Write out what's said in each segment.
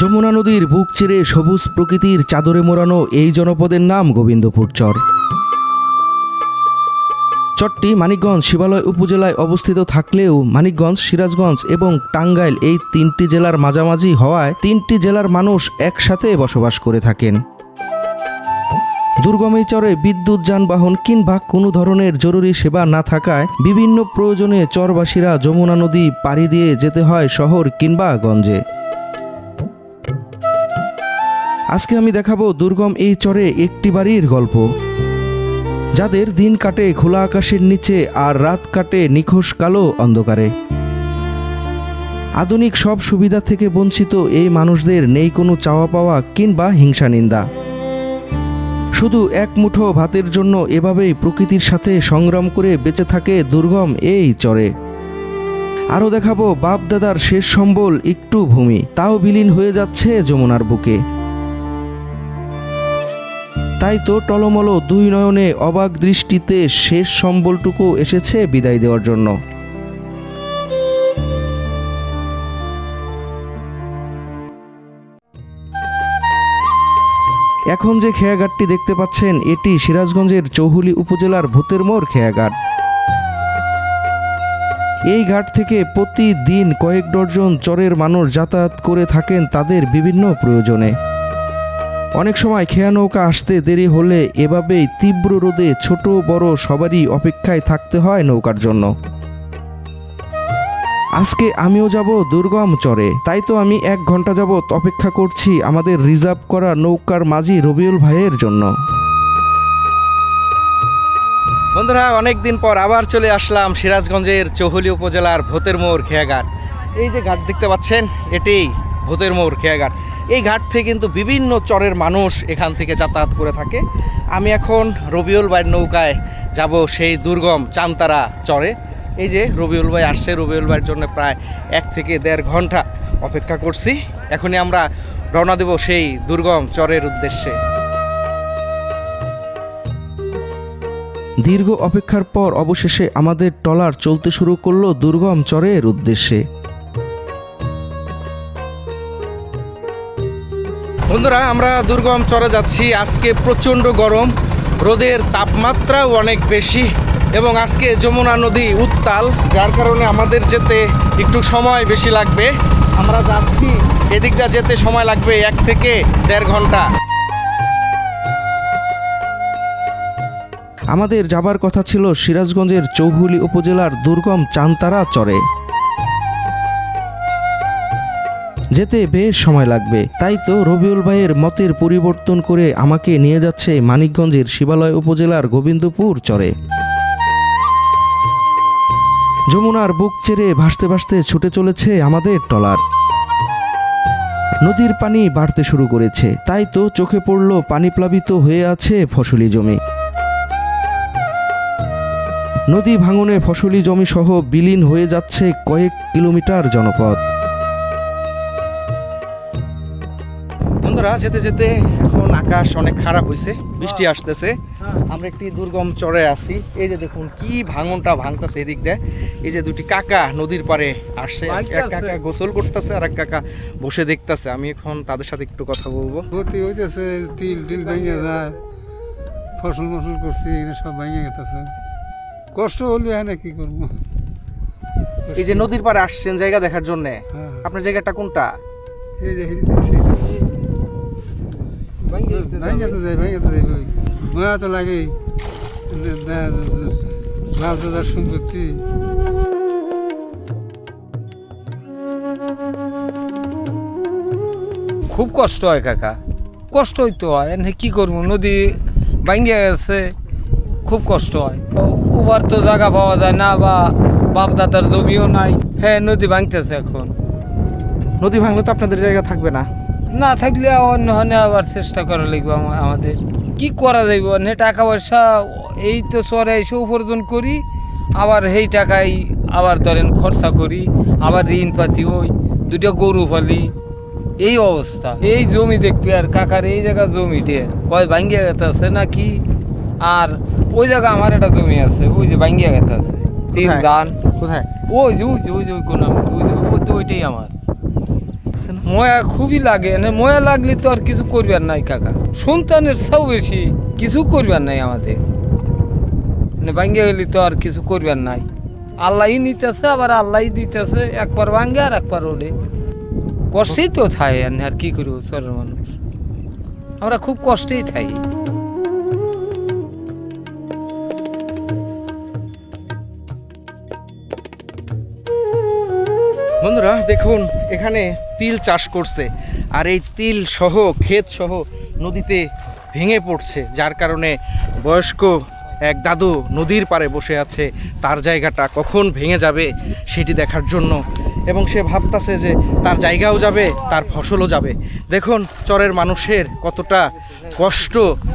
যমুনা নদীর বুক চিরে সবুজ প্রকৃতির চাদরে মোড়ানো এই জনপদের নাম গোবিন্দপুর চর। চরটি মানিকগঞ্জ শিবালয় উপজেলায় অবস্থিত থাকলেও মানিকগঞ্জ, সিরাজগঞ্জ এবং টাঙ্গাইল এই তিনটি জেলার মাঝামাঝি হওয়ায় তিনটি জেলার মানুষ একসাথে বসবাস করে থাকেন। দুর্গম চরে বিদ্যুৎ, যানবাহন কিংবা কোনো ধরনের জরুরি সেবা না থাকায় বিভিন্ন প্রয়োজনে চরবাসীরা যমুনা নদী পাড়ি দিয়ে যেতে হয় শহর কিংবা গঞ্জে। আজকে আমি দেখাবো দুর্গম এই চরে একটি বাড়ির গল্প। যাদের দিন কাটে খোলা আকাশের নিচে আর রাত কাটে নিখোশ কালো অন্ধকারে। আধুনিক সব সুবিধা থেকে বঞ্চিত এই মানুষদের নেই কোনো চাওয়া পাওয়া কিংবা হিংসা নিন্দা। শুধু এক মুঠো ভাতের জন্য এভাবেই প্রকৃতির সাথে সংগ্রাম করে বেঁচে থাকে দুর্গম এই চরে। আরও দেখাবো বাপ দাদার শেষ সম্বল একটু ভূমি, তাও বিলীন হয়ে যাচ্ছে যমুনার বুকে। তাই তো টলমল দুই নয়নে অবাক দৃষ্টিতে শেষ সম্বলটুকু এসেছে বিদায় দেওয়ার জন্য। এখন যে খেয়াঘাটটি দেখতে পাচ্ছেন, এটি সিরাজগঞ্জের চৌহুলি উপজেলার ভূতের মোড় খেয়াঘাট। এই ঘাট থেকে প্রতিদিন কয়েক ডজন চরের মানুষ যাতায়াত করে থাকেন তাদের বিভিন্ন প্রয়োজনে। অনেক সময় খেয়া নৌকা আসতে দেরি হলে এভাবেই তীব্র রোদে ছোট বড় সবারই অপেক্ষায় থাকতে হয় নৌকার জন্য। আজকে আমিও যাব দুর্গম চরে। তাই তো আমি এক ঘণ্টা যাবত অপেক্ষা করছি আমাদের রিজার্ভ করা নৌকার মাঝি রবিউল ভাইয়ের জন্য। বন্ধুরা অনেক দিন পর আবার চলে আসলাম সিরাজগঞ্জের চৌহলি উপজেলার ভোতের মোড় খেয়াঘাট। এই যে ঘাট দেখতে পাচ্ছেন, এটি ভূতের মোড় খেয়াঘাট এই ঘাট থেকে কিন্তু বিভিন্ন চরের মানুষ এখান থেকে যাতায়াত করে থাকে। আমি এখন রবিউল ভাইয়ের নৌকায় যাব সেই দুর্গম চান্তারা চরে। এই যে রবিউল ভাই আসছে, রবিউল ভাইয়ের জন্য প্রায় এক থেকে দেড় ঘণ্টা অপেক্ষা করছি। এখনই আমরা রওনা দেব সেই দুর্গম চরের উদ্দেশ্যে। দীর্ঘ অপেক্ষার পর অবশেষে আমাদের ট্রলার চলতে শুরু করল দুর্গম চরের উদ্দেশ্যে। বন্ধুরা, আমরা দুর্গম চরে যাচ্ছি। আজকে প্রচণ্ড গরম, রোদের তাপমাত্রাও অনেক বেশি এবং আজকে যমুনা নদী উত্তাল, যার কারণে আমাদের যেতে একটু সময় বেশি লাগবে। আমরা যাচ্ছি এদিকটা যেতে সময় লাগবে এক থেকে দেড় ঘণ্টা। আমাদের যাবার কথা ছিল সিরাজগঞ্জের চৌহুলি উপজেলার দুর্গম চান্তারা চরে। যেতে বেশ সময় লাগবে। তাই তো রবিউল ভাইয়ের মতের পরিবর্তন করে আমাকে নিয়ে যাচ্ছে মানিকগঞ্জের শিবালয় উপজেলার গোবিন্দপুর চরে। যমুনার বুক চেরে ভাসতে ভাসতে ছুটে চলেছে আমাদের ট্রলার নদীর পানি বাড়তে শুরু করেছে। তাই তো চোখে পড়ল পানি প্লাবিত হয়ে আছে ফসলি জমি। নদী ভাঙনে ফসলি জমি সহ বিলীন হয়ে যাচ্ছে কয়েক কিলোমিটার জনপদ বন্ধুরা যেতে যেতে এখন আকাশ অনেক খারাপ হয়েছে বৃষ্টি আসতেছে। আমরা একটি দুর্গম চরে আছি। এই যে দেখুন কি ভাঙনটা ভাঙতেছে এদিক দিয়ে। এই যে দুটি কাকা নদীর পারে আসছে। এক- কাকা গোসল করতেছে আর এক কাকা বসে দেখতেছে। আমি এখন তাদের সাথে একটু কথা বলব। ক্ষতি হইতেছে তিল টিল ভেঙে যায়। ফসল মসল করছি সব ভেঙে গেতেছে। কষ্ট হলে হ্যাঁ কি করব? এই যে নদীর পারে আসছেন জায়গা দেখার জন্য। হ্যাঁ। আপনার জায়গাটা কোনটা? এই যে ভেঙে তো যায় ভেঙে তো যায় ওই ময়া তো লাগেই দাদার সম্পত্তি খুব কষ্ট হয় কাকা। কষ্ট হইতে হয়। এনে কি করব? নদী ভাঙ্গে গেছে। খুব কষ্ট হয়। উবার তো জায়গা পাওয়া যায় না বা বাপ দাদার জমিও নাই। হ্যাঁ নদী ভাঙতেছে এখন। নদী ভাঙলে তো আপনাদের জায়গা থাকবে না। না থাকলে অন্য আবার চেষ্টা করা লাগবে আমা- আমাদের। কি করা যাইব? নে টাকা পয়সা এই তো চরে এসে উপার্জন করি আবার সেই টাকাই আবার ধরেন খরচা করি আবার ঋণ পাতি ওই দুটো গরু ফালি এই অবস্থা। এই জমি দেখবি আর কাকার এই জায়গা জমিটে কয় ভাঙ্গিয়া গেতে আছে নাকি? আর ওই জায়গা আমার একটা জমি আছে ওই যে ভাঙ্গিয়া গেতে আছে। তিন? ধান। কোথায়? ওই যে ওই যে ওই যে ওই কোন ওই যে ওইটাই আমার। লাগতেছে না। ময়া খুবই লাগে না ময়া লাগলে তো আর কিছু করবার নাই কাকা। সন্তানের চাও বেশি, কিছু করবার নাই আমাদের। মানে ভাঙ্গে গেলে তো আর কিছু করবার নাই। আল্লাহই নিতেছে, আবার আল্লাহই দিতেছে, একবার ভাঙ্গে আর একবার ওড়ে। কষ্টেই তো থাকে আর কি করব, চরের মানুষ। আমরা খুব কষ্টেই থাকি বন্ধুরা, দেখুন, এখানে তিল চাষ করছে। আর এই তিল সহ, ক্ষেত সহ নদীতে ভেঙে পড়ছে, যার কারণে বয়স্ক এক দাদু নদীর পাড়ে বসে আছে, তার জায়গাটা কখন ভেঙে যাবে সেটি দেখার জন্য। এবং সে ভাবতাছে যে তার জায়গাও যাবে, তার ফসলও যাবে। দেখুন, চরের মানুষের কতটা কষ্ট।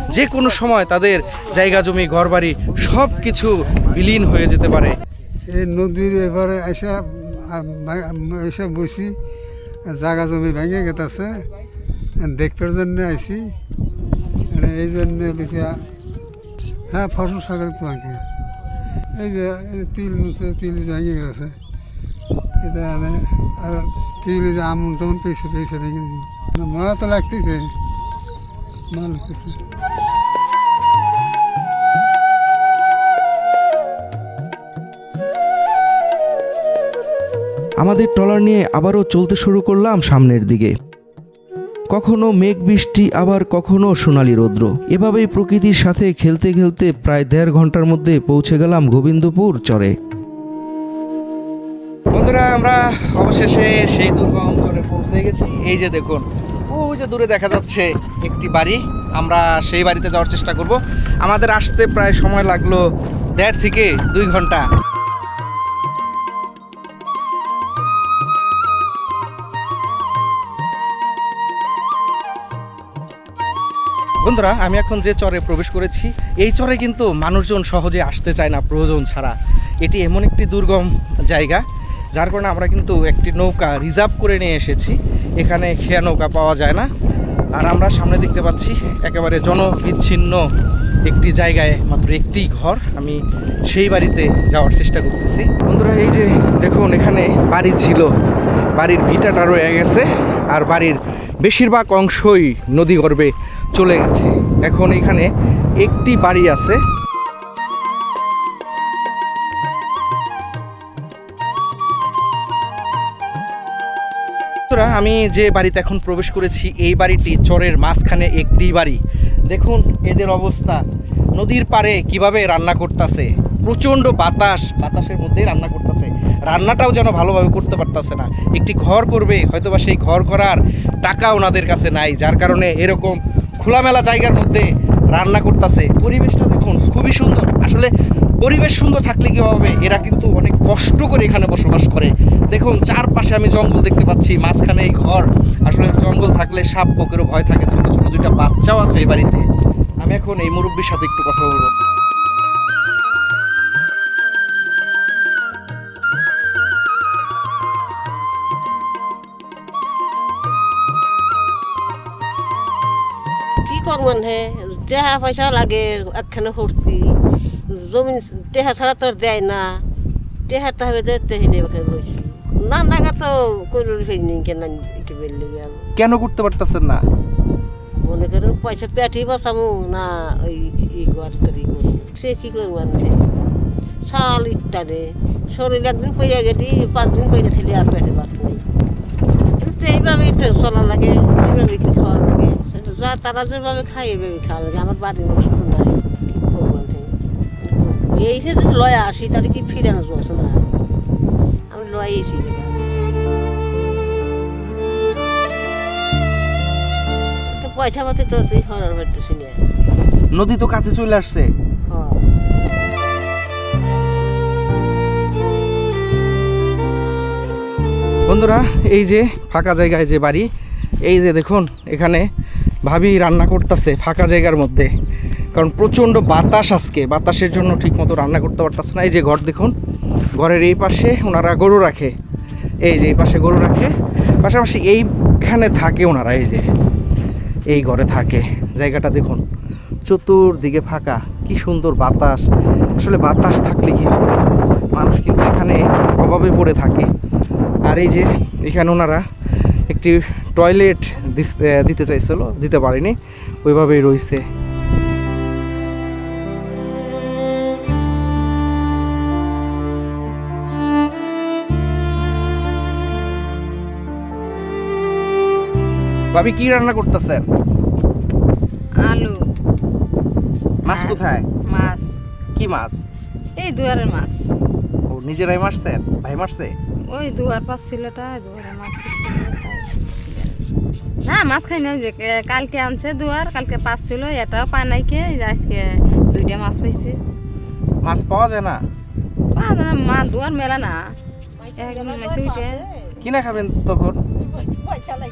যে কোনো সময় তাদের জায়গা, জমি, ঘরবাড়ি সব কিছু বিলীন হয়ে যেতে পারে। এই নদীর এবারে এসে এসে বসি। জাগা জমি ভেঙে গেতেছে। দেখবার জন্য আইসি এই জন্য লিখিয়া হ্যাঁ ফসল সাগর তোমাকে। এই যে তিল মুছে, তিল ভেঙে গেছে। এটা আর তিল যে আমন তেমন পেয়েছে পেয়েছে ভেঙে মনে তো লাগতেছে। মনে লাগতেছে। আমাদের ট্রলার নিয়ে আবারও চলতে শুরু করলাম সামনের দিকে। কখনো মেঘ বৃষ্টি, আবার কখনো সোনালি রৌদ্র। এভাবেই প্রকৃতির সাথে খেলতে খেলতে প্রায় দেড় ঘণ্টার মধ্যে পৌঁছে গেলাম গোবিন্দপুর চরে। বন্ধুরা, আমরা অবশেষে সেই দুর্গম অঞ্চলে পৌঁছে গেছি। এই যে দেখুন ও যে দূরে দেখা যাচ্ছে একটি বাড়ি। আমরা সেই বাড়িতে যাওয়ার চেষ্টা করব। আমাদের আসতে প্রায় সময় লাগল দেড় থেকে দুই ঘণ্টা। বন্ধুরা, আমি এখন যে চরে প্রবেশ করেছি, এই চরে কিন্তু মানুষজন সহজে আসতে চায় না প্রয়োজন ছাড়া। এটি এমন একটি দুর্গম জায়গা, যার কারণে আমরা কিন্তু একটি নৌকা রিজার্ভ করে নিয়ে এসেছি। এখানে খেয়া নৌকা পাওয়া যায় না। আর আমরা সামনে দেখতে পাচ্ছি, একেবারে জনবিচ্ছিন্ন একটি জায়গায় মাত্র একটি ঘর। আমি সেই বাড়িতে যাওয়ার চেষ্টা করতেছি। বন্ধুরা, এই যে দেখুন, এখানে বাড়ি ছিল। বাড়ির ভিটাটা রয়ে গেছে। আর বাড়ির বেশিরভাগ অংশই নদী গর্ভে চলে গেছে। এখন এখানে একটি বাড়ি আছে। আমি যে বাড়িতে এখন প্রবেশ করেছি, এই বাড়িটি চরের মাঝখানে একটি বাড়ি। দেখুন, এদের অবস্থা। নদীর পাড়ে কীভাবে রান্না করতেছে? প্রচণ্ড বাতাস, বাতাসের মধ্যেই রান্না করতেছে। রান্নাটাও যেন ভালোভাবে করতে পারতেছে না। একটি ঘর করবে, হয়তোবা সেই ঘর করার টাকা ওনাদের কাছে নাই, যার কারণে এরকম খোলামেলা জায়গার মধ্যে রান্না করতেছে। পরিবেশটা দেখুন, খুবই সুন্দর। আসলে পরিবেশ সুন্দর থাকলে কি হবে? এরা কিন্তু অনেক কষ্ট করে এখানে বসবাস করে। দেখুন, চারপাশে আমি জঙ্গল দেখতে পাচ্ছি, মাঝখানে এই ঘর। আসলে জঙ্গল থাকলে সাপ, পোকেরও ভয় থাকে, ছোটো ছোটো দুইটা বাচ্চাও আছে এই বাড়িতে। আমি এখন এই মুরব্বীর সাথে একটু কথা বলব। কি করবেন হে টেহা পয়সা লাগে একখানে হরছি জমিন টেহা ছাড়া তো আর দেয় না। টেহাটা হবে দেখতে হিনে বলছি না নাগা তো কইল ফেরিনি কেন একটু বেরলে গেল কেন করতে পারতেছেন না? মনে করো পয়সা পেটি বসামু না ওই ই করি সে কি করবেন হে সাল ইটটা রে। শরীর একদিন পইরা গেলি পাঁচ দিন পইরা ছেলে আর পেটে ভাত নেই। এইভাবেই তো চলা লাগে এইভাবেই তো খাওয়া লাগে। যা তারা যেভাবে খায় এইভাবে খাওয়া লাগে। আমার বাড়ির মানুষ নাই। কি এই সে যদি লয় আসি তাহলে কি ফিরানো যাচ্ছে না আমি লয় এসি তো পয়সা পাতি তো তুই হরার পারতেছি না নদী তো কাছে চলে আসছে। হ্যাঁ। বন্ধুরা এই যে ফাঁকা জায়গায় যে বাড়ি এই যে দেখুন এখানে ভাবি রান্না করতেছে ফাঁকা জায়গার মধ্যে। কারণ প্রচণ্ড বাতাস আজকে, বাতাসের জন্য ঠিকমতো রান্না করতে পারতেছে না। এই যে ঘর দেখুন, ঘরের এই পাশে ওনারা গরু রাখে। এই যে এই পাশে গরু রাখে, পাশাপাশি এইখানে থাকে ওনারা, এই যে এই ঘরে থাকে। জায়গাটা দেখুন, চতুর্দিকে ফাঁকা। কি সুন্দর বাতাস। আসলে বাতাস থাকলে কি হবে? মানুষ কিন্তু এখানে অভাবে পড়ে থাকে। আর এই যে এখানে ওনারা একটি টয়লেট দিতে চাইছিল দিতে পারিনি ওইভাবেই রয়েছে ভাবি কি রান্না করতেছেন? আলু। মাছ কোথায়? মাছ। কি মাছ? এই দুয়ারের মাছ। ও নিজেরাই মারছেন? ভাই মারছে? ওই দুয়ার পাশ ছিলটা দুয়ারের মাছ। মাছ খাই না ওই যে কালকে আনছে দুয়ার কালকে পাঁচ ছিল এটাও পায় নাই কে আজকে দুইটা মাছ পাইছে। মাছ পাওয়া যায় না? পাওয়া যায় না মা দুয়ার মেলা না। মাছ কিনা খাবেন তখন?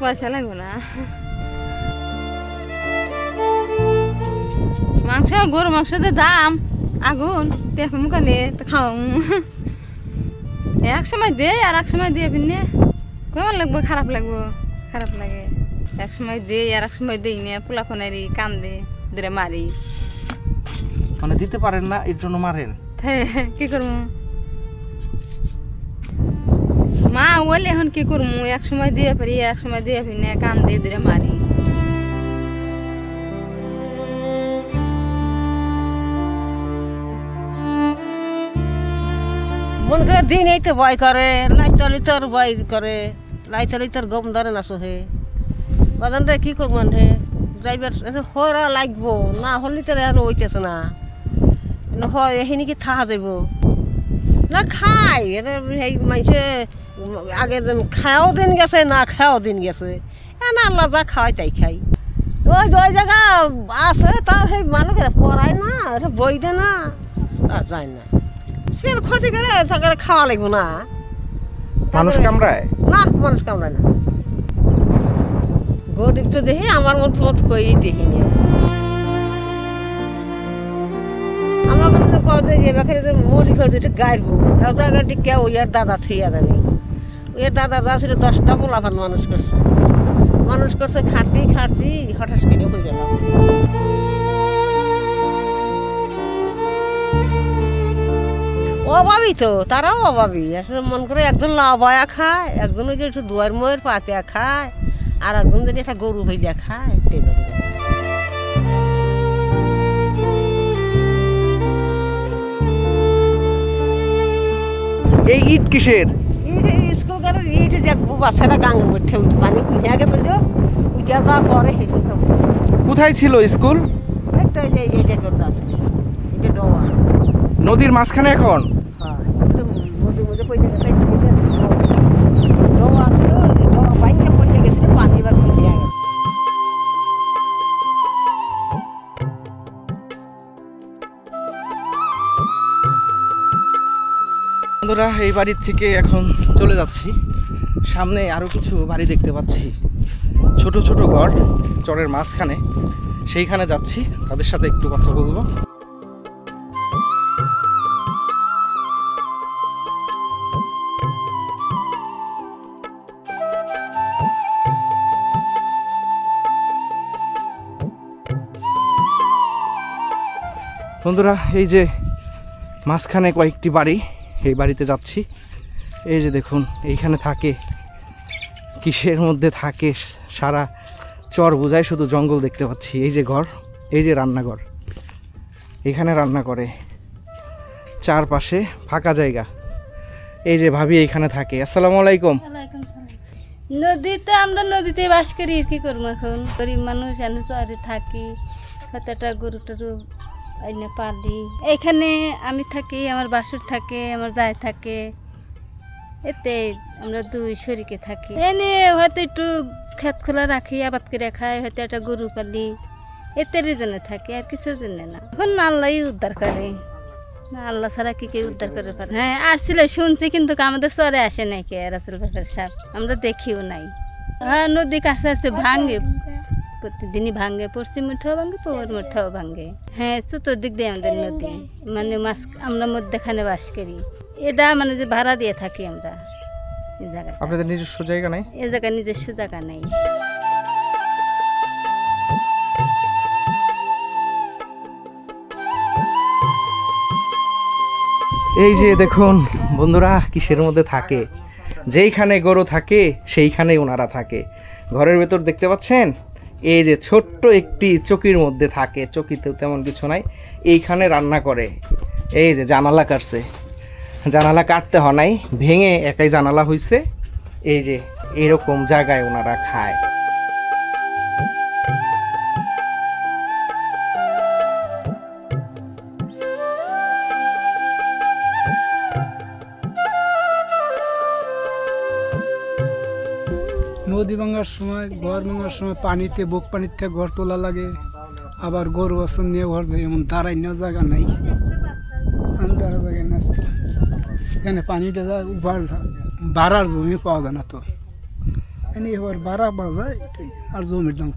পয়সা লাগবে না। মাংস গরু মাংস যে দাম আগুন দেখো মুখে নিয়ে তো খাও এক সময় দে আর এক সময় দিয়ে পিনে কেমন লাগবে? খারাপ লাগবো খারাপ লাগে। এক সময় দে আর এক সময় দিই না পোলা ফোনারি কান্দে দূরে মারি। মানে দিতে পারেন না এর জন্য মারেন? তে কি করব? মা বলে এখন কি করব? এক সময় দিয়ে পারি এক সময় দিয়ে পিনে কান্দে দূরে মারি। মন করে দিন এই তো ভয় করে লাইটালি তোর ভয় করে লাইটালি তোর গম ধরে না সোহে। বাজান রে কি করব হে যাইবার হরা লাগবো। না হলে তো এখন ওইতেছে না হয় এখানে কি থাকা যাব। না খাই। এটা সেই মাইছে আগে যেন খাওয়াও দিন গেছে না খাওয়াও দিন গেছে। এ না আল্লাহ যা খাওয়াই তাই খাই ওই ওই জায়গা আছে তার সেই মানুষের পড়ায় না এটা বই দে না। আর যায় না। সে ক্ষতি করে তাকে খাওয়া লাগবে না। মানুষ কামড়ায় না মানুষ কামড়ায় না। গরিব তো দেখি, আমার মতো মত করি দেখিনি। আমার কাছে কবে যে এবার যে মলি ফেলছে এটা গাইবো এত জায়গা দিকে ওই আর দাদা ওই দাদা ছিল দশটা মানুষ করছে। মানুষ করছে হঠাৎ গেল। অভাবই তো, তারাও অভাবী। আসলে মন করে একজন লাভয়া খায়, একজন ওই যে একটু দুয়ার ময়ের পাতিয়া খায়। আর একজন যদি একটা গরু হইয়া খায় তেভাবে এই ইট কিসের? স্কুল করে ইট দেখব বাচ্চাটা গাঙের মধ্যে পানি উঠে গেছিল উঠে যাওয়ার পরে কোথায় ছিল স্কুল? একটা যে এটা করতে আছে এটা ডোবা আছে। নদীর মাঝখানে এখন? হ্যাঁ মধ্যে মধ্যে পড়ে গেছে। বন্ধুরা, এই বাড়ির থেকে এখন চলে যাচ্ছি। সামনে আরও কিছু বাড়ি দেখতে পাচ্ছি। ছোট ছোট ঘর, চরের মাঝখানে। সেইখানে যাচ্ছি, তাদের সাথে একটু কথা বলব। বন্ধুরা, এই যে মাঝখানে কয়েকটি বাড়ি। এই বাড়িতে যাচ্ছি। এই যে দেখুন, এইখানে থাকে, কিসের মধ্যে থাকে সারা চর বোঝায় শুধু জঙ্গল দেখতে পাচ্ছি। এই যে ঘর, এই যে রান্নাঘর, এখানে রান্না করে। চারপাশে ফাঁকা জায়গা। এই যে ভাবি এইখানে থাকে। আসসালামু আলাইকুম। নদীতে আমরা নদীতে বাস করি কি করব এখন? গরিব মানুষ, এনে শহরে থাকি। হয়তো একটা গরু টরু এনে পালি এখানে আমি থাকি, আমার বাসুর থাকে, আমার যায় থাকে। এতে আমরা দুই শরীকে থাকি। এনে হয়তো একটু খেত খোলা রাখি, আবাদ করে খাই, হয়তো একটা গরু পালি। এতে জন্য থাকি, আর কিছুর জন্য না। এখন আল্লাহ উদ্ধার করে। আল্লাহ ছাড়া কি কেউ উদ্ধার করে পারে? হ্যাঁ আসছিল শুনছি কিন্তু আমাদের চরে আসে নাই কে রাসেল ভাইয়ের সাপ আমরা দেখিও নাই। হ্যাঁ নদী কাছতে আসতে ভাঙে। প্রতিদিনই ভাঙে পশ্চিম মুঠাও ভাঙে পূর্ব মুঠাও ভাঙে হ্যাঁ চতুর্দিক দিয়ে আমাদের নদী। মানে মাছ আমরা মধ্যখানে বাস করি। এটা মানে যে ভাড়া দিয়ে থাকি আমরা। এই জায়গাটা। আপনাদের নিজস্ব জায়গা নাই? এ জায়গায় নিজস্ব জায়গা নেই। এই যে দেখুন বন্ধুরা কিসের মধ্যে থাকে? যেইখানে গরু থাকে সেইখানেই ওনারা থাকে। ঘরের ভেতর দেখতে পাচ্ছেন? এই যে ছোট্ট একটি চকির মধ্যে থাকে, চকিতেও তেমন কিছু নাই, এইখানে রান্না করে। এই যে জানালা কাটছে। জানালা কাটতে হয় নাই, ভেঙে একাই জানালা হইছে। এই যে এরকম জায়গায় ওনারা খায়। নদী ভাঙার সময়, ঘর ভাঙার সময় পানিতে, বুক পানিতে ঘর তোলা লাগে। আবার গরু বছর নিয়ে ঘর যায়, এমন দাঁড়াই নেওয়া জায়গা নাই। দাঁড়া জায়গায় না এখানে পানিটা বাড়ার জমি পাওয়া যায় না তো। এনে এবার বাড়া পাওয়া যায় আর জমির দাম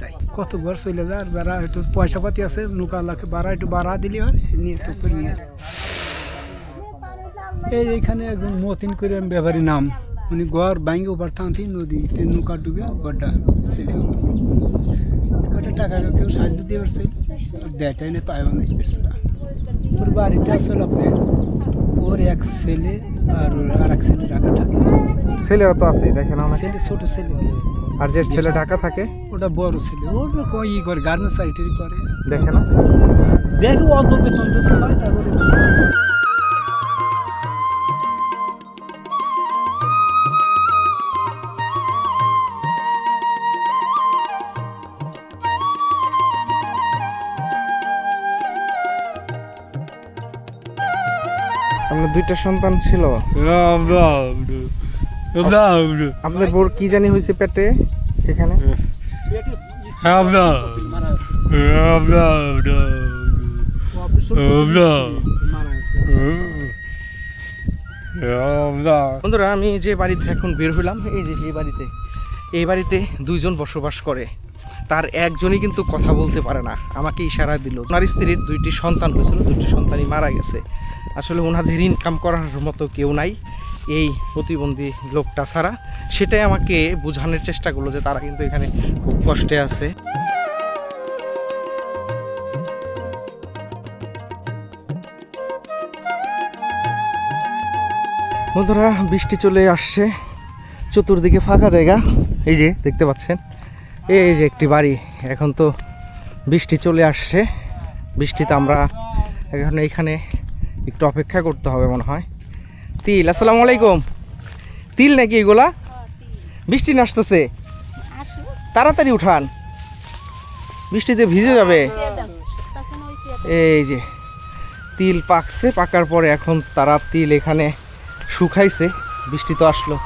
তাই। কত ঘর চলে যায়, আর যারা একটু পয়সা পাতি আছে, নৌকা লাখে বাড়া, একটু বাড়া দিলে হয়, নিয়ে তো নিয়ে এই এইখানে একজন মতিন করে ব্যাপারী নাম। উনি গড় বাইঙ্গে ওবার থানতি নদীতে নৌকা ডুবে গড়টা চলে গেল টাকা কেউ সাহায্য দিয়ে পারছে দেয়টাই না পায়ও নাই বেচারা ওর বাড়িতে আসলে আপনার ওর এক ছেলে আর আর এক ছেলে ঢাকা থাকে ছেলেরা তো আছেই দেখেন অনেক ছেলে ছোট ছেলে আর যে ছেলে ঢাকা থাকে ওটা বড় ছেলে ওর ক- ই করে গার্মেন্টস সাইটেরই করে দেখে না দেখি অল্প বেতন যদি পায় তারপরে দুইটা সন্তান ছিল। আপনার বোর কি জানি হয়েছে পেটে এখানে? বন্ধুরা আমি যে বাড়িতে এখন বের হইলাম এই যে এই বাড়িতে এই বাড়িতে দুইজন বসবাস করে। তার একজনই কিন্তু কথা বলতে পারে না আমাকে ইশারা দিল। ওনার স্ত্রীর দুইটি সন্তান হয়েছিল দুইটি সন্তানই মারা গেছে। আসলে ওনাদের ইনকাম করার মতো কেউ নাই। এই প্রতিবন্ধী লোকটা ছাড়া। সেটাই আমাকে বোঝানোর চেষ্টা করল যে তারা কিন্তু এখানে খুব কষ্টে আছে। বন্ধুরা, বৃষ্টি চলে আসছে। চতুর্দিকে ফাঁকা জায়গা। এই যে, দেখতে পাচ্ছেন? এই যে একটি বাড়ি। এখন তো বৃষ্টি চলে আসছে। বৃষ্টিতে আমরা এখন এইখানে একটু অপেক্ষা করতে হবে মনে হয়। তিল আসসালামু আলাইকুম। তিল নাকি এগুলা? বৃষ্টি নাচতেছে। তাড়াতাড়ি উঠান। বৃষ্টিতে ভিজে যাবে। এই যে তিল পাকছে পাকার পরে এখন তারা তিল এখানে শুকাইছে। বৃষ্টি তো আসলো।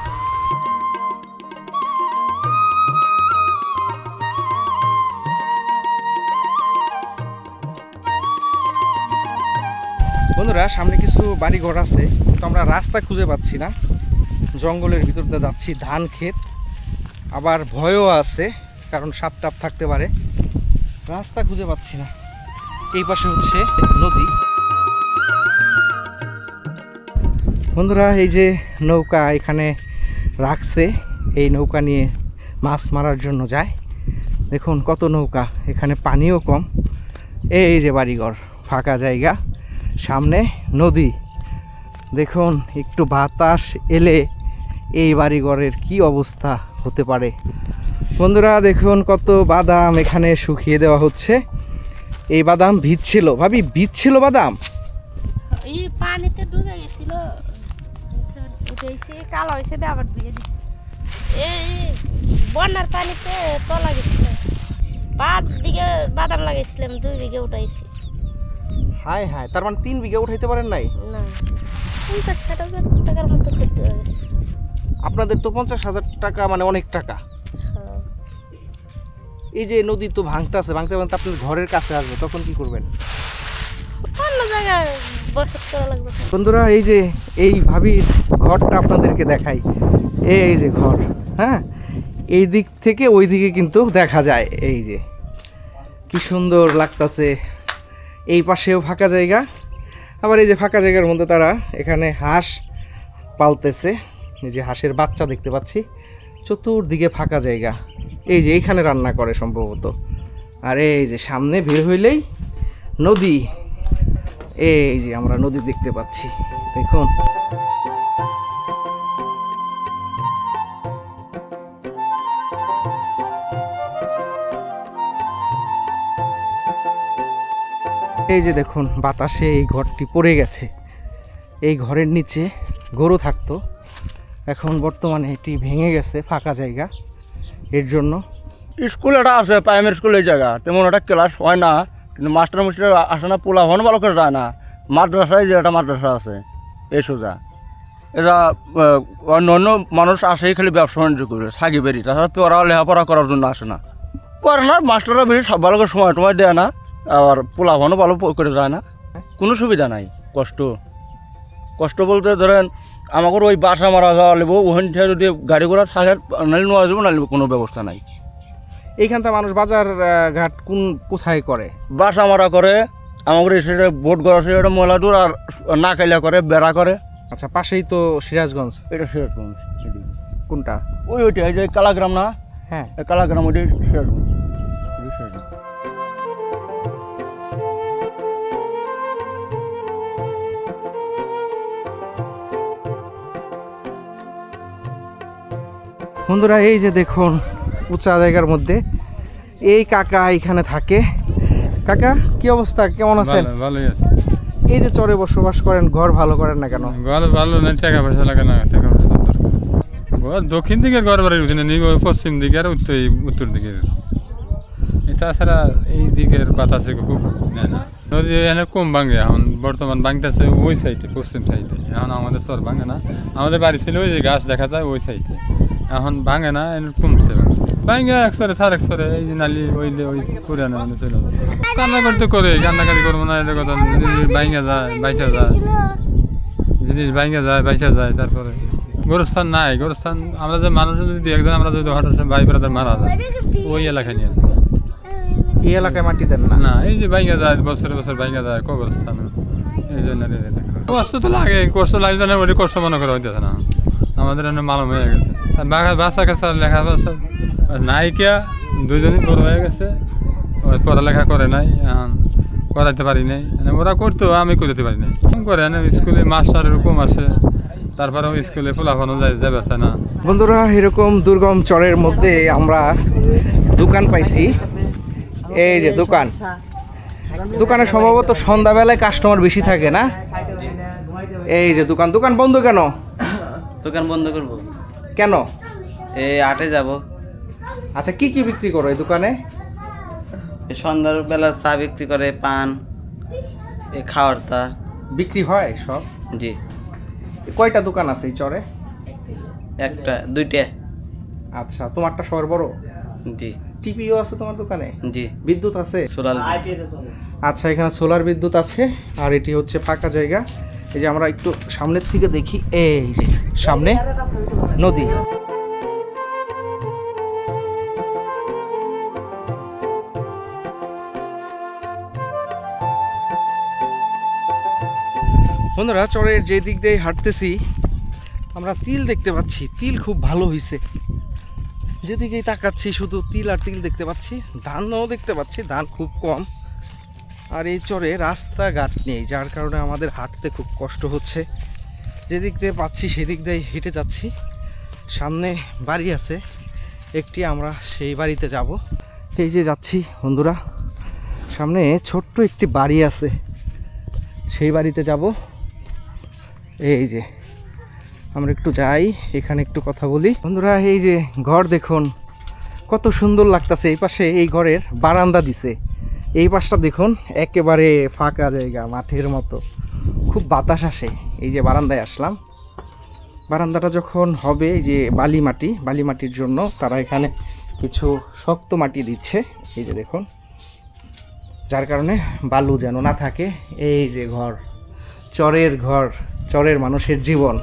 বন্ধুরা, সামনে কিছু বাড়ি ঘর আছে তো আমরা রাস্তা খুঁজে পাচ্ছি না। জঙ্গলের ভিতর দিয়ে যাচ্ছি, ধান ক্ষেত। আবার ভয়ও আছে, কারণ সাপ টাপ থাকতে পারে। রাস্তা খুঁজে পাচ্ছি না। এই পাশে হচ্ছে নদী। বন্ধুরা, এই যে নৌকা এখানে রাখছে, এই নৌকা নিয়ে মাছ মারার জন্য যায়। দেখুন কত নৌকা, এখানে পানিও কম। এই যে বাড়িঘর, ফাঁকা জায়গা। সামনে নদী। দেখুন, একটু বাতাস এলে এই বাড়িঘরের কি অবস্থা হতে পারে। বন্ধুরা, দেখুন কত বাদাম এখানে শুকিয়ে দেওয়া হচ্ছে। এই বাদাম ভিজছিল। ভাবি, ভিজছিল বাদাম? পানিতে ডুবে এই বন্যার পানিতে তলা গেছিল পাঁচ বিঘে বাদাম লাগাইছিলাম, দুই বিঘে উঠাইছি। হায় হায় তার মানে তিন বিঘা উঠাইতে পারেন নাই? না পঞ্চাশ ষাট হাজার টাকার মতো করতে আপনাদের তো পঞ্চাশ হাজার টাকা মানে অনেক টাকা। হ্যাঁ। এই যে নদী তো ভাঙতে আছে ভাঙতে ভাঙতে আপনার ঘরের কাছে আসবে তখন কি করবেন? বন্ধুরা এই যে এই ভাবির ঘরটা আপনাদেরকে দেখাই। এই যে ঘর হ্যাঁ? এই দিক থেকে ওই দিকে কিন্তু দেখা যায় এই যে। কি সুন্দর লাগতাছে। এই পাশেও ফাঁকা জায়গা। আবার এই যে ফাঁকা জায়গার মধ্যে তারা এখানে হাঁস পালতেছে। এই যে হাঁসের বাচ্চা দেখতে পাচ্ছি। চতুর্দিকে ফাঁকা জায়গা। এই যে এইখানে রান্না করে সম্ভবত। আর এই যে সামনে বের হইলেই নদী। এই যে আমরা নদী দেখতে পাচ্ছি। দেখুন। এই যে দেখুন, বাতাসে এই ঘরটি পড়ে গেছে। এই ঘরের নিচে গরু থাকতো। এখন বর্তমানে এটি ভেঙে গেছে, ফাঁকা জায়গা। এর জন্য স্কুল একটা আছে প্রাইমারি স্কুল এই জায়গা। তেমন একটা ক্লাস হয় না, কিন্তু মাস্টার মাস্টার আসে না, পোলা হন ভালো করে যায় না। মাদ্রাসায় যে একটা মাদ্রাসা আছে এই সোজা। এরা অন্য অন্য মানুষ আসেই খালি ব্যবসা বাণিজ্য করে, সাগি বেরি। তাছাড়া পড়া লেখাপড়া করার জন্য আসে না। পড়ে না মাস্টাররা সব ভালো করে সময় টময় দেয় না। আবার পোলা হনও ভালো করে যায় না। কোনো সুবিধা নাই কষ্ট। কষ্ট বলতে ধরেন আমাকে ওই বাসা মারা যাওয়া লাগবো ওখান থেকে যদি গাড়ি ঘোড়া থাকে নাহলে নেওয়া যাব নাহলে কোনো ব্যবস্থা নাই। এইখানটা মানুষ বাজার ঘাট কোন কোথায় করে? বাসা মারা করে আমাদের এই সাইডে বোট গড়া সাইডে ময়লা দূর আর না কাইলা করে বেড়া করে। আচ্ছা পাশেই তো সিরাজগঞ্জ। এটা সিরাজগঞ্জ কোনটা? ওই ওইটা এই যে কালাগ্রাম না? হ্যাঁ। কালাগ্রাম ওইটাই সিরাজগঞ্জ। বন্ধুরা এই যে দেখুন উঁচা জায়গার মধ্যে এই কাকা এখানে থাকে। কাকা কি অবস্থা? কেমন আছেন? ভালো ভালোই আছে। এই যে চরে বসবাস করেন ঘর ভালো করেন না কেন? ঘর ভালো না টাকা পয়সা লাগে না টাকা পয়সা দরকার। ঘর দক্ষিণ দিকের ঘর বাড়ি উঠে নেই পশ্চিম দিকে আর উত্তর উত্তর দিকের তাছাড়া এই দিকের বাতাসে খুব নেয় না। নদী এখানে কম ভাঙে এখন বর্তমান ভাঙতেছে ওই সাইডে পশ্চিম সাইডে এখন আমাদের চর ভাঙে না। আমাদের বাড়ি ছিল ওই যে গাছ দেখা যায় ওই সাইডে এখন ভাঙে না এনে কমছে ভাঙে। একসরে থার একসরে এই যে নালি ওই যে ওই পুরানো মানে চলে যায়। কান্না করতে করে কান্নাকাটি করব না এটা কথা জিনিস ভাঙে যায় বাইচা যায়। জিনিস ভাঙে যায় বাইচা যায় তারপরে গোরস্থান নাই। গোরস্থান আমরা যে মানুষ যদি একজন আমরা যদি হঠাৎ ভাই ব্রাদার মারা যায় ওই এলাকায় নিয়ে এই এলাকায় মাটি দেন না? না এই যে ভাঙে যায় বছরে বছর ভাঙে যায় কবরস্থান। এই জন্য কষ্ট তো লাগে কষ্ট লাগলে না ওই কষ্ট মনে করা হইতেছে না। আমাদের এনে মালুম হয়ে গেছে। বাচ্চা কাছে লেখা নায়িকা দুজনই বড় হয়ে গেছে। পড়ালেখা করে নাই এখন করাইতে পারি নাই। মানে ওরা করতো আমি করতে পারি নাই। করে না স্কুলে মাস্টার এরকম আছে। তারপরেও স্কুলে ফলাফলও যায় যাবে না। বন্ধুরা এরকম দুর্গম চরের মধ্যে আমরা দোকান পাইছি। এই যে দোকান। দোকানে সম্ভবত সন্ধ্যাবেলায় কাস্টমার বেশি থাকে না? এই যে দোকান। দোকান বন্ধ কেন? দোকান বন্ধ করব। কেন? এই আটে যাব। আচ্ছা কি কি বিক্রি করো এই দোকানে? এই সন্ধ্যার বেলা চা বিক্রি করে পান এ খাওয়ার তা। বিক্রি হয় সব? জি। কয়টা দোকান আছে এই চরে? একটা দুইটা। আচ্ছা তোমারটা সবার বড়? জি। টিপিও আছে তোমার দোকানে? জি। বিদ্যুৎ আছে? সোলার আচ্ছা এখানে সোলার বিদ্যুৎ আছে আর এটি হচ্ছে ফাঁকা জায়গা। এই যে আমরা একটু সামনের থেকে দেখি এই যে সামনে। নদী। বন্ধুরা, চরের যে দিক দিয়ে হাঁটতেছি, আমরা তিল দেখতে পাচ্ছি। তিল খুব ভালো হয়েছে যেদিকেই তাকাচ্ছি, শুধু তিল আর তিল দেখতে পাচ্ছি। ধানও দেখতে পাচ্ছি, ধান খুব কম। আর এই চরে রাস্তাঘাট নেই, যার কারণে আমাদের হাঁটতে খুব কষ্ট হচ্ছে। যেদিক দিয়ে পাচ্ছি, সেদিক দিয়ে হেঁটে যাচ্ছি। সামনে বাড়ি আছে, একটি আমরা সেই বাড়িতে যাব। এই যে যাচ্ছি বন্ধুরা, সামনে ছোট্ট একটি বাড়ি আছে, সেই বাড়িতে যাব। এই যে, আমরা একটু যাই, এখানে একটু কথা বলি। বন্ধুরা, এই যে ঘর দেখুন, কত সুন্দর লাগতাছে, এই পাশে এই ঘরের বারান্দা দিছে। এই পাশটা দেখুন, একেবারে ফাঁকা জায়গা, মাঠের মতো। খুব বাতাস আসে, এই যে বারান্দায় আসলাম। বারান্দাটা যখন হবে যে বালি মাটি, বালি মাটির জন্য তারা এখানে কিছু শক্ত মাটি দিচ্ছে। এই যে দেখুন, যার কারণে বালু যেন না থাকে। এই যে ঘর, চরের ঘর, চরের মানুষের জীবন।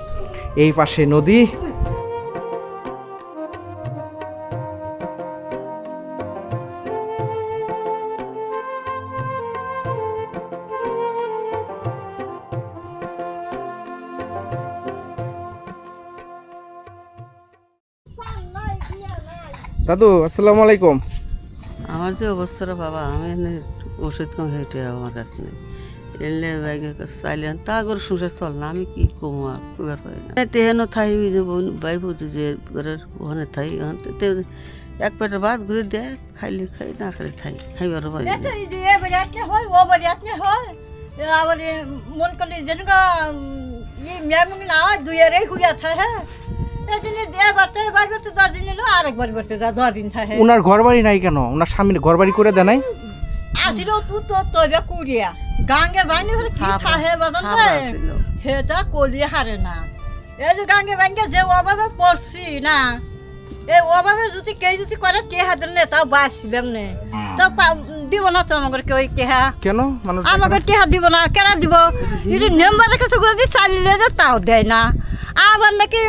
এই পাশে নদী দাদু আসসালামু আলাইকুম। আমার যে অবস্থাটা বাবা আমি এনে ওষুধ কম হেঁটে আমার কাছে নেই। এলে বাইকে চাইলে তা করে সংসার চল না আমি কি কমো আর? কুয়ার পাই না। তেহেন থাই ওই যে বাই বুঝি যে ঘরের ওখানে থাই ওখানে তে এক পেটের ভাত ঘুরে দেয় খাইলে খাই না খাইলে থাই খাইবার পারি না। বাড়ি আটকে হয় ও বাড়ি আটকে হয় এ আবার এ মন করলে যেন ই মেঘমি না হয় দুই এর হুই আছে ওনার ঘর বাড়ি নাই কেন? ওনার স্বামীর ঘর বাড়ি করে দেয় নাই? আসিল তু তো তবে কুড়িয়া। গাঙ্গে বাইনি হলে কি থাহে করিয়ে হারে না। এই যে গাঙ্গে বাইঙ্গে যে অভাবে পড়ছি না এই অভাবে যদি কেউ যদি করে কে হাতের নে তাও বাঁচছিলাম নে। তাও পা- দিব না তো আমাকে কেউ কেহা? কেন? মানুষ আমাকে টেহা দিব না? কেন দিব? যদি মেম্বারের কাছে করে দিয়ে চালিয়ে যে তাও দেয় না। আবার নাকি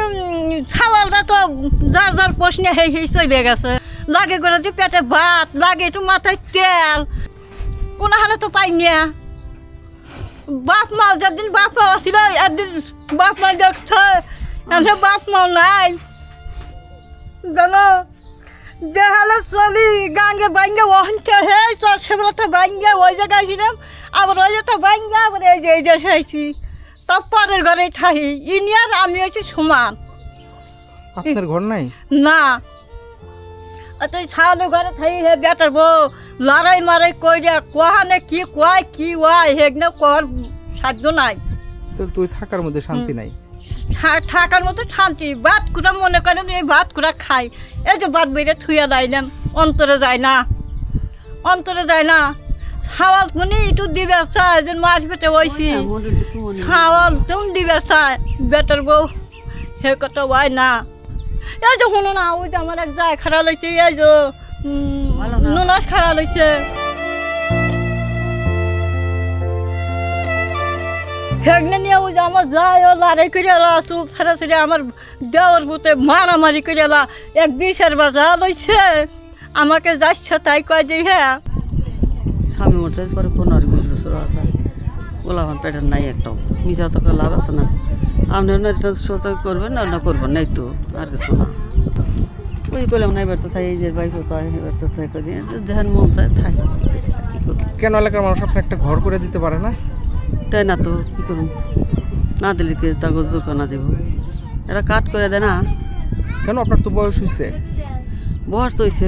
ছাওয়ালটা তো যার যার প্রশ্ন হেই হেই চলে গেছে। লাগে করে দিয়ে পেটে ভাত লাগে একটু মাথায় তেল। কোনো হালে তো পাই না। বাপ মা যেদিন বাপ মা ছিল একদিন বাপ মা দেখছে বাপ মা নাই। জানো? যে হালে চলি গাঙ্গে বাইঙ্গে ওহনতে হে তোর সেগুলোতে বাইঙ্গে ওই জায়গায় ছিলাম আবার ওই জায়গাটা বাইঙ্গে আবার এই যে এই যে হয়েছি তার পরের ঘরে থাকি ইনিয়ার আমি হয়েছি সমান। আপনার ঘর নাই? না। অত ছাড়ো ঘরে থাই হে বেটার বউ লড়াই মারাই কই কইরা কোহানে কি কয় কি ওয়াই হেগনে কর সাধ্য নাই। তো তুই থাকার মধ্যে শান্তি নাই। থাকার মতো শান্তি। ভাত কুড়া মনে করেন এই ভাত কুড়া খাই। এই যে ভাত বেড়ে থুয়া দাইলাম অন্তরে যায় না। অন্তরে যায় না। ছাওয়াল কোনি একটু দিবে চায় যে মাছ পেটে বইছি। ছাওয়াল তুমি দিবে চায় বেটার বউ হে কথা ওয়াই না। এই যে শুনো না ওই যে আমার এক যায় খারাপ লইছে এই যে নুনাস খারাপ লইছে। হেগনে নিয়ে ওই যে আমার যায় ও লড়াই করে এলা চুপ ছেড়ে ছেড়ে আমার দেওয়ার বুতে মারামারি করে এলা এক বিশের বাজা লইছে। আমাকে যাচ্ছে তাই কয় যে হ্যাঁ। স্বামী মরছে পরে পনেরো বিশ বছর আছে। ওলা আমার পেটের নাই একটাও। মিশা তো লাভ আছে না। আপনি না সোচা করবেন না না করবেন নাই তো আর কিছু না। ওই করলাম না এবার তো থাই এই যে বাইক তো এবার তো থাই করে দিয়ে মন চায় থাই কেন এলাকার মানুষ আপনার একটা ঘর করে দিতে পারে না? তাই না তো কী করুন না দিলে কি তাকে জোর না দেব? এটা কাট করে দেয় না। কেন আপনার তো বয়স হয়েছে বয়স তো হয়েছে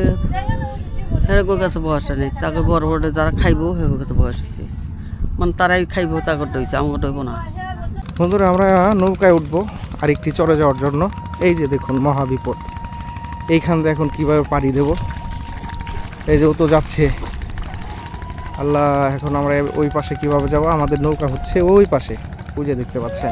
হেরগো কাছে বয়সটা নেই। তাকে বড় বড় যারা খাইবো হেগো কাছে বয়স হয়েছে মানে তারাই খাইবো তাকে হয়েছে আমার ডইব না। বন্ধুরা আমরা নৌকায় উঠবো আর একটি চলে যাওয়ার জন্য। এই যে দেখুন মহাবিপদ। এইখান দিয়ে এখন কীভাবে পাড়ি দেব? এই যে ও তো যাচ্ছে। আল্লাহ, এখন আমরা ওই পাশে কীভাবে যাব? আমাদের নৌকা হচ্ছে ওই পাশে। বুঝে দেখতে পাচ্ছেন।